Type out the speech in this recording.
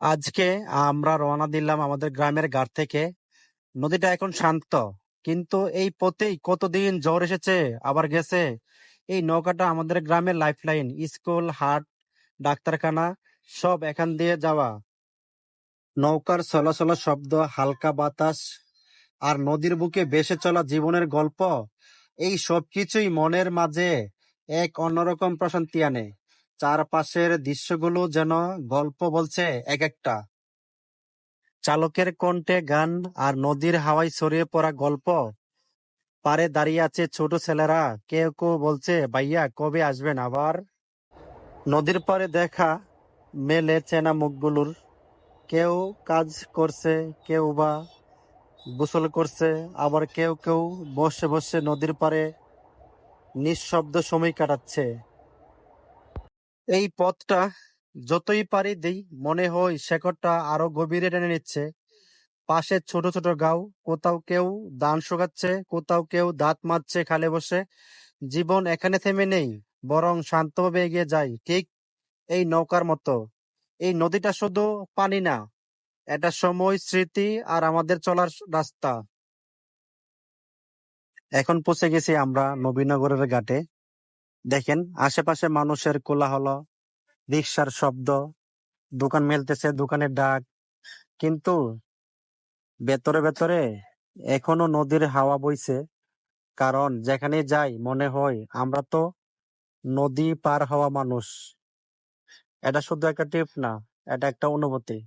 আজকে আমরা রওনা দিলাম আমাদের গ্রামের ঘাট থেকে। নদীটা এখন শান্ত, কিন্তু এই পথেই কতদিন জ্বর এসেছে, আবার গেছে? এই নৌকাটা আমাদের গ্রামের লাইফলাইন স্কুল হাট, ডাক্তারখানা, সব এখান দিয়ে যাওয়া। নৌকার চলাচল শব্দ, হালকা বাতাস, আর নদীর বুকে ভেসে চলা জীবনের গল্প, এই সব কিছুই মনের মাঝে এক অন্যরকম প্রশান্তি আনে। চারপাশের দৃশ্যগুলো যেন গল্প বলছে এক একটা। চালকের কণ্ঠে গান আর নদীর হাওয়ায় ছড়িয়ে পড়া গল্প। পারে দাঁড়িয়ে আছে ছোট ছেলেরা, কেউ কেউ বলছে, ভাইয়া, কবে আসবেন আবার? নদীর পারে দেখা মেলে চেনা মুখগুলোর। কেউ কাজ করছে, কেউ বা গোসল করছে, আবার কেউ কেউ বসে বসে নদীর পারে নিঃশব্দ সময় কাটাচ্ছে। এই পথটা যতই পারি দিই, মনে হয় শেকড়টা আরও গভীরে টেনে নিচ্ছে। পাশে ছোট ছোট গাও, কোথাও কেউ দান শুকাচ্ছে, কোথাও কেউ দাঁত মারছে খালে বসে। জীবন এখানে থেমে নেই, বরং শান্তভাবে এগিয়ে যায়, ঠিক এই নৌকার মতো। এই নদীটা শুধু পানি না, এটা সময়, স্মৃতি আর আমাদের চলার রাস্তা। এখন পৌঁছে গেছি আমরা নবীনগরের ঘাটে। দেখেন, আশেপাশে মানুষের কোলাহল রিক্সার শব্দ, দোকান মেলতেছে, দোকানের ডাক। কিন্তু ভেতরে ভেতরে এখনও নদীর হাওয়া বইছে। কারণ যেখানে যাই মনে হয় আমরা তো নদী পার হওয়া মানুষ। এটা শুধু একটা টিপ না, এটা একটা অনুভূতি।